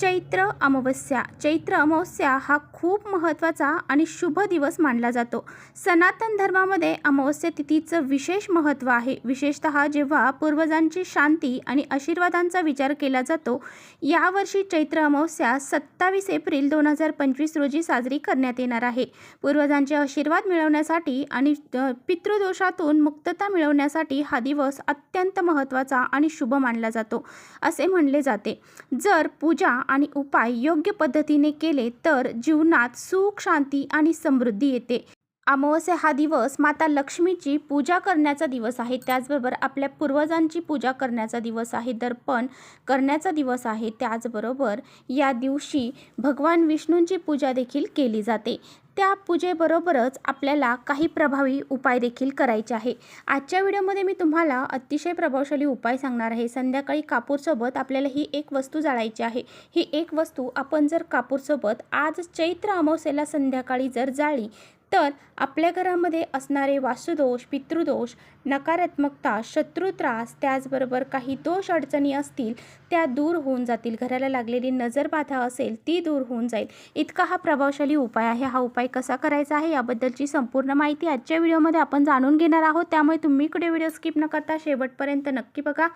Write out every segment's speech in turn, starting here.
चैत्र अमावस्या. चैत्र अमावस्या हा खूप महत्त्वाचा आणि शुभ दिवस मानला जातो. सनातन धर्मामध्ये अमावस्या तिथीचं विशेष महत्त्व आहे. विशेषतः जेव्हा पूर्वजांची शांती आणि आशीर्वादांचा विचार केला जातो यावर्षी चैत्र अमावस्या सत्तावीस एप्रिल दोन हजार पंचवीस रोजी साजरी करण्यात येणार आहे. पूर्वजांचे आशीर्वाद मिळवण्यासाठी आणि पितृदोषातून मुक्तता मिळवण्यासाठी हा दिवस अत्यंत महत्त्वाचा आणि शुभ मानला जातो असे म्हणले जाते. जर पूजा आणि उपाय योग्य पद्धतीने केले तर जीवनात सुख शांती आणि समृद्धी येते. अमावस्या हा दिवस माता लक्ष्मीची पूजा करण्याचा दिवस आहे. त्याचबरोबर आपल्या पूर्वजांची पूजा करण्याचा दिवस आहे दर्पण करण्याचा दिवस आहे. त्याचबरोबर या दिवशी भगवान विष्णूंची पूजा देखील केली जाते. त्या पूजेबरोबरच आपल्याला काही प्रभावी उपाय देखील करायचे आहे. आजच्या व्हिडिओमध्ये मी तुम्हाला अतिशय प्रभावशाली उपाय सांगणार आहे. संध्याकाळी कापूरसोबत आपल्याला ही एक वस्तू जाळायची आहे. ही एक वस्तू आपण जर कापूरसोबत आज चैत्र अमावस्येला संध्याकाळी जर जाळली तर आपल्या घरामध्ये असणारे वास्तुदोष पितृदोष नकारात्मकता शत्रुत्रास त्याचबरोबर काही दोष अडचणी असतील त्या दूर होऊन जातील. घराला लागलेली नजरबाधा असेल ती दूर होऊन जाईल. इतका हा प्रभावशाली उपाय आहे. हा उपाय कसा करायचा आहे याबद्दलची संपूर्ण माहिती आजच्या व्हिडिओमध्ये आपण जाणून घेणार आहोत. त्यामुळे तुम्ही इकडे व्हिडिओ स्किप न करता शेवटपर्यंत नक्की बघा.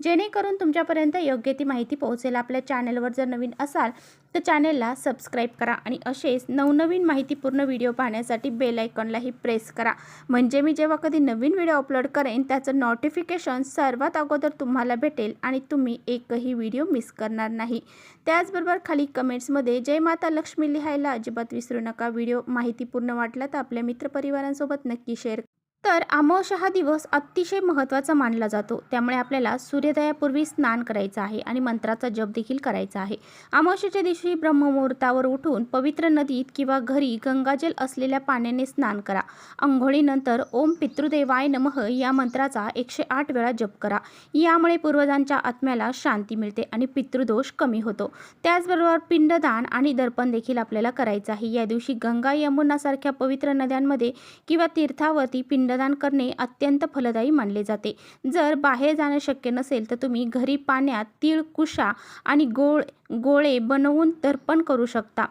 जेणेकरून तुमच्यापर्यंत योग्य ती माहिती पोहोचेल. आपल्या चॅनलवर जर नवीन असाल तर चॅनेलला सबस्क्राईब करा आणि असेच नवनवीन माहितीपूर्ण व्हिडिओ पाहण्यासाठी बेल आयकॉनलाही प्रेस करा. म्हणजे मी जेव्हा कधी नवीन व्हिडिओ अपलोड करेन त्याचं नोटिफिकेशन सर्वात अगोदर तुम्हाला भेटेल आणि तुम्ही एकही व्हिडिओ मिस करणार नाही. त्याचबरोबर खाली कमेंट्समध्ये जय माता लक्ष्मी लिहायला अजिबात विसरू नका. व्हिडिओ माहितीपूर्ण वाटला तर आपल्या मित्रपरिवारांसोबत नक्की शेअर तर अमावस्या हा दिवस अतिशय महत्त्वाचा मानला जातो. त्यामुळे आपल्याला सूर्योदयापूर्वी स्नान करायचं आहे आणि मंत्राचा जप देखील करायचा आहे. अमावस्याच्या दिवशी ब्रह्ममुहूर्तावर उठून पवित्र नदीत किंवा घरी गंगाजल असलेल्या पाण्याने स्नान करा. आंघोळीनंतर ओम पितृदेवाय नमः या मंत्राचा एकशे आठ वेळा जप करा. यामुळे पूर्वजांच्या आत्म्याला शांती मिळते आणि पितृदोष कमी होतो. त्याचबरोबर पिंडदान आणि दर्पण देखील आपल्याला करायचं आहे. या दिवशी गंगा यमुनासारख्या पवित्र नद्यांमध्ये किंवा तीर्थावरती पिंडदान करणे अत्यंत फलदायी मानले जाते. जर बाहेर जाणं शक्य नसेल तर तुम्ही घरी पाण्यात तीळ कुशा आणि गोळ गोळे बनवून दर्पण करू शकता.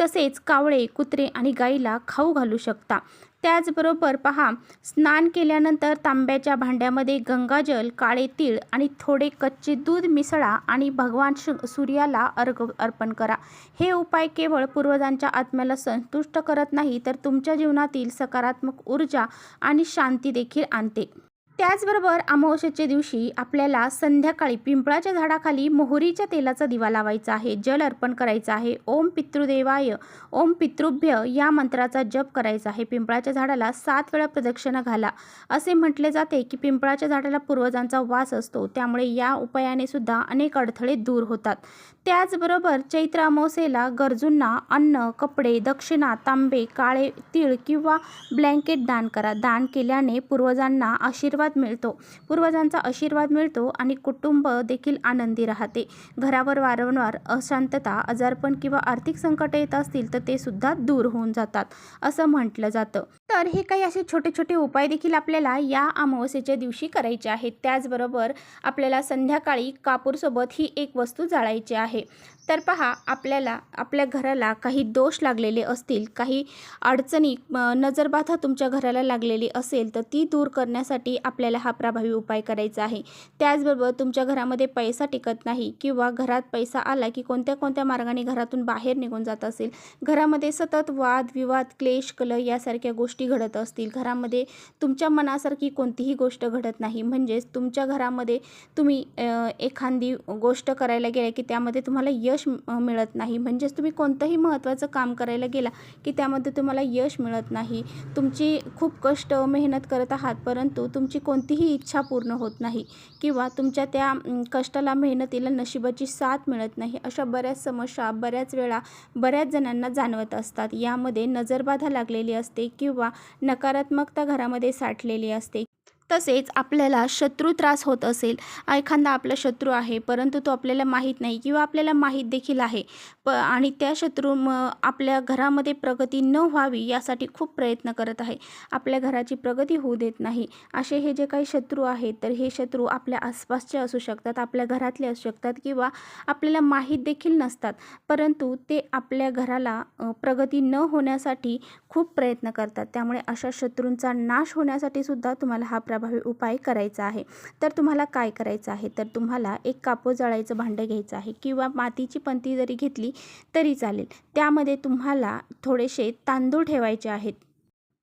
तसेच कावळे कुत्रे आणि गाईला खाऊ घालू शकता. त्याचबरोबर पहा स्नान केल्यानंतर तांब्याच्या भांड्यामध्ये गंगाजल काळे तीळ आणि थोडे कच्चे दूध मिसळा आणि भगवान श सूर्याला अर्घ अर्पण करा. हे उपाय केवळ पूर्वजांच्या आत्म्याला संतुष्ट करत नाही तर तुमच्या जीवनातील सकारात्मक ऊर्जा आणि शांती देखील आणते. त्याचबरोबर अमावस्येच्या दिवशी आपल्याला संध्याकाळी पिंपळाच्या झाडाखाली मोहरीच्या तेलाचा दिवा लावायचा आहे. जल अर्पण करायचं आहे. ओम पितृदेवाय ओम पितृभ्य या मंत्राचा जप करायचा आहे. पिंपळाच्या झाडाला सात वेळा प्रदक्षिणा घाला. असे म्हटले जाते की पिंपळाच्या झाडाला पूर्वजांचा वास असतो. त्यामुळे या उपायाने सुद्धा अनेक अडथळे दूर होतात. त्याचबरोबर चैत्र अमावस्येला गरजूंना अन्न कपडे दक्षिणा तांबे काळे तीळ किंवा ब्लँकेट दान करा. दान केल्याने पूर्वजांना आशीर्वाद मिळतो. पूर्वजांचा आशीर्वाद मिळतो आणि कुटुंब देखील आनंदी राहते. घरावर वारंवार अशांतता आजारपण किंवा आर्थिक संकट येत असतील तर ते सुद्धा दूर होऊन जातात असं म्हटलं जातं. तर हे काही असे छोटे छोटे उपाय देखील आपल्याला या अमावस्येच्या दिवशी करायचे आहेत. त्याचबरोबर आपल्याला संध्याकाळी कापूरसोबत ही एक वस्तू जाळायची आहे. तर पहा आपल्याला आपल्या घराला काही दोष लागलेले असतील काही अडचणी नजरबाधा तुमच्या घराला लागलेली असेल तर ती दूर करण्यासाठी आपल्याला हा प्रभावी उपाय करायचा आहे. त्याचबरोबर तुमच्या घरामध्ये पैसा टिकत नाही किंवा घरात पैसा आला की कोणत्या कोणत्या मार्गाने घरातून बाहेर निघून जात असेल. घरामध्ये सतत वाद विवाद क्लेश कलह यासारख्या गोष्टी घडत असतील. घरामध्ये तुमच्या मनासारखी कोणतीही गोष्ट घडत नाही. म्हणजेच तुमच्या घरामध्ये तुम्ही एखादी गोष्ट करायला गेल्या की त्यामध्ये तुम्हाला यश यश मिळत नाही. म्हणजेच तुम्ही कोणतंही महत्त्वाचं काम करायला गेला की त्यामध्ये तुम्हाला यश मिळत नाही. तुमची खूप कष्ट मेहनत करत आहात परंतु तुमची कोणतीही इच्छा पूर्ण होत नाही किंवा तुमच्या त्या कष्टाला मेहनतीला नशिबाची साथ मिळत नाही अशा बऱ्याच समस्या बऱ्याच वेळा बऱ्याच जणांना जाणवत असतात. यामध्ये नजरबाधा लागलेली असते किंवा नकारात्मकता घरामध्ये साठलेली असते तसेच आपल्याला शत्रू त्रास होत असेल एखादा आपला शत्रू आहे परंतु तो आपल्याला माहीत नाही किंवा आपल्याला माहीत देखील आहे प आणि त्या शत्रू म आपल्या घरामध्ये प्रगती न व्हावी यासाठी खूप प्रयत्न करत आहे. आपल्या घराची प्रगती होऊ देत नाही. असे हे जे काही शत्रू आहेत तर हे शत्रू आपल्या आसपासचे असू शकतात आपल्या घरातले असू शकतात किंवा आपल्याला माहीत देखील नसतात परंतु ते आपल्या घराला प्रगती न होण्यासाठी खूप प्रयत्न करतात. त्यामुळे अशा शत्रूंचा नाश होण्यासाठी सुद्धा तुम्हाला हा प्रभावी उपाय करायचा आहे. तर तुम्हाला काय करायचं आहे? तर तुम्हाला एक कापो जळायचं भांडं घ्यायचं आहे किंवा मातीची पंती जरी घेतली तरी चालेल. त्यामध्ये तुम्हाला थोडेसे तांदूळ ठेवायचे आहेत.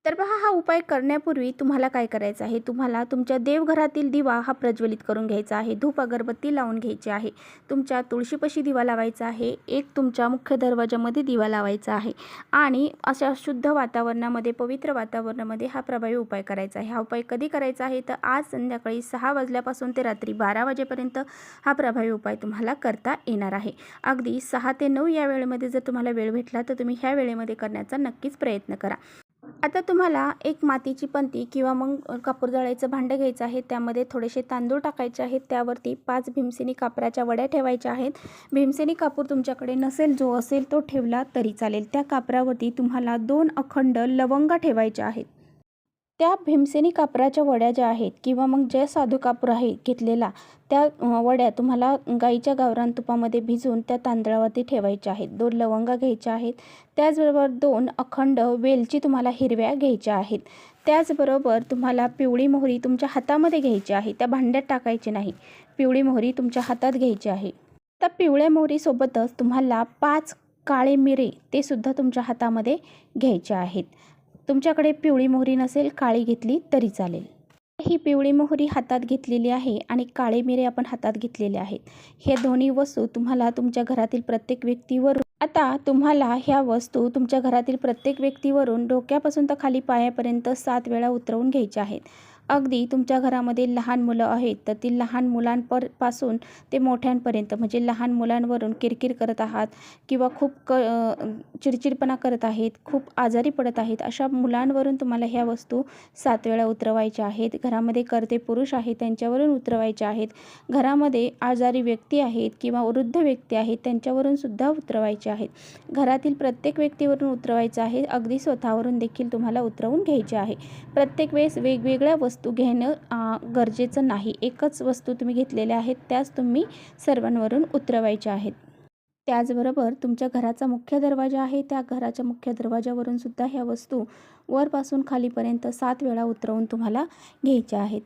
तर पहा हा उपाय करण्यापूर्वी तुम्हाला काय करायचं आहे? तुम्हाला तुमच्या देवघरातील दिवा हा प्रज्वलित करून घ्यायचा आहे. धूप अगरबत्ती लावून घ्यायची आहे. तुमच्या तुळशीपाशी दिवा लावायचा आहे. एक तुमच्या मुख्य दरवाजामध्ये दिवा लावायचा आहे. आणि अशा शुद्ध वातावरणामध्ये पवित्र वातावरणामध्ये हा प्रभावी उपाय करायचा आहे. हा उपाय कधी करायचा आहे? तर आज संध्याकाळी सहा वाजल्यापासून ते रात्री बारा वाजेपर्यंत हा प्रभावी उपाय तुम्हाला करता येणार आहे. अगदी सहा ते नऊ या वेळेमध्ये जर तुम्हाला वेळ भेटला तर तुम्ही ह्या वेळेमध्ये करण्याचा नक्कीच प्रयत्न करा. आता तुम्हाला एक मातीची पंती किंवा मग कापूर जळायचं भांडं घ्यायचं आहे त्यामध्ये थोडेसे तांदूळ टाकायचे आहेत त्यावरती पाच भीमसेनी कापराच्या वड्या ठेवायच्या आहेत. भीमसेनी कापूर तुमच्याकडे नसेल जो असेल तो ठेवला तरी चालेल. त्या कापरावरती तुम्हाला दोन अखंड लवंगा ठेवायच्या आहेत. त्या भीमसेनी कापराच्या वड्या ज्या आहेत किंवा मग जे साधू कापूर आहे घेतलेला त्या वड्या तुम्हाला गाईच्या गावरान तुपामध्ये भिजवून त्या तांदळावरती ठेवायच्या आहेत. दोन लवंगा घ्यायच्या आहेत. त्याचबरोबर दोन अखंड वेलची तुम्हाला हिरव्या घ्यायच्या आहेत. त्याचबरोबर तुम्हाला पिवळी मोहरी तुमच्या हातामध्ये घ्यायची आहे. त्या भांड्यात टाकायची नाही. पिवळी मोहरी तुमच्या हातात घ्यायची आहे. त्या पिवळ्या मोहरीसोबतच तुम्हाला पाच काळे मिरे ते सुद्धा तुमच्या हातामध्ये घ्यायचे आहेत. तुमच्याकडे पिवळी मोहरी नसेल काळी घेतली तरी चालेल. ही पिवळी मोहरी हातात घेतलेली आहे आणि काळे मिरे आपण हातात घेतलेले आहेत. हे दोन्ही वस्तू तुम्हाला तुमच्या घरातील प्रत्येक व्यक्तीवर आता तुम्हाला ह्या वस्तू तुमच्या घरातील प्रत्येक व्यक्तीवरून डोक्यापासून तर खाली पायापर्यंत सात वेळा उतरवून घ्यायच्या आहेत. अगदी तुमच्या घरामध्ये लहान मुलं आहेत तर ती लहान मुलांपरपासून ते मोठ्यांपर्यंत म्हणजे लहान मुलांवरून किरकिर करत आहात किंवा खूप क चिडचिडपणा करत आहेत खूप आजारी पडत आहेत अशा मुलांवरून तुम्हाला ह्या वस्तू सात वेळा उतरवायच्या आहेत. घरामध्ये करते पुरुष आहेत त्यांच्यावरून उतरवायच्या आहेत. घरामध्ये आजारी व्यक्ती आहेत किंवा वृद्ध व्यक्ती आहेत त्यांच्यावरून सुद्धा उतरवायचे आहेत. घरातील प्रत्येक व्यक्तीवरून उतरवायचं आहे अगदी स्वतःवरून देखील तुम्हाला उतरवून घ्यायचे आहे. प्रत्येक वेळेस वेगवेगळ्या वस्तू वस्तू घेणं गरजेचं नाही. एकच वस्तू तुम्ही घेतलेल्या आहेत त्याच तुम्ही सर्वांवरून उतरवायच्या आहेत. त्याचबरोबर तुमच्या घराचा मुख्य दरवाजा आहे त्या घराच्या मुख्य दरवाजावरून सुद्धा ह्या वस्तू वरपासून खालीपर्यंत सात वेळा उतरवून तुम्हाला घ्यायच्या आहेत.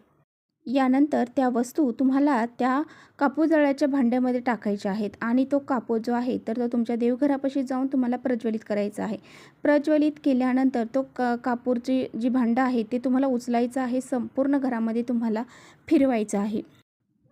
यानंतर त्या वस्तू तुम्हाला त्या कापूर जळाच्या भांड्यामध्ये टाकायच्या आहेत. आणि तो कापूर जो आहे तर तो तुमच्या देवघरापाशी जाऊन तुम्हाला प्रज्वलित करायचा आहे. प्रज्वलित केल्यानंतर तो क कापूरची जी भांडं आहे ते तुम्हाला उचलायचं आहे. संपूर्ण घरामध्ये तुम्हाला फिरवायचं आहे.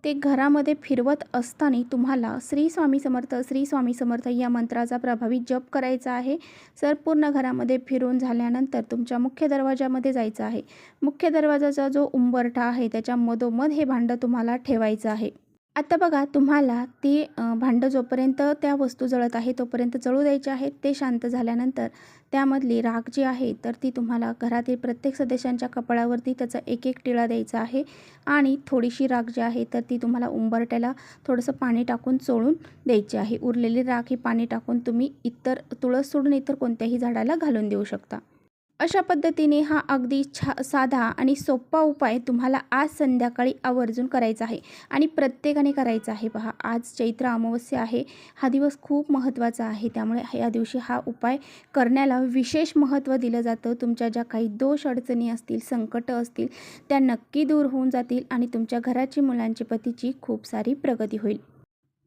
ते घरामध्ये फिरवत असताना तुम्हाला श्री स्वामी समर्थ श्री स्वामी समर्थ या मंत्राचा प्रभावी जप करायचा आहे. सर पूर्ण घरामध्ये फिरून झाल्यानंतर तुमच्या मुख्य दरवाजामध्ये जायचं आहे. मुख्य दरवाजाचा जो उंबरठा आहे त्याच्या मधोमध हे भांडं तुम्हाला ठेवायचं आहे. आता बघा तुम्हाला ती भांडं जोपर्यंत त्या वस्तू जळत आहे तोपर्यंत जळू द्यायचे आहेत ते शांत झाल्यानंतर त्यामधली राख जी आहे तर ती तुम्हाला घरातील प्रत्येक सदस्यांच्या कपाळावरती त्याचा एक एक टिळा द्यायचा आहे. आणि थोडीशी राख जी आहे तर ती तुम्हाला उंबरट्याला थोडंसं पाणी टाकून चोळून द्यायची आहे. उरलेली राख ही पाणी टाकून तुम्ही इतर तुळस सोडून इतर कोणत्याही झाडाला घालून देऊ शकता. अशा पद्धतीने हा अगदी छा साधा आणि सोपा उपाय तुम्हाला आज संध्याकाळी आवर्जून करायचा आहे आणि प्रत्येकाने करायचा आहे. पहा आज चैत्र अमावस्या आहे. हा दिवस खूप महत्त्वाचा आहे. त्यामुळे या दिवशी हा उपाय करण्याला विशेष महत्त्व दिलं जातं. तुमच्या ज्या काही दोष अडचणी असतील संकटं असतील त्या नक्की दूर होऊन जातील आणि तुमच्या घराची मुलांची पतीची खूप सारी प्रगती होईल.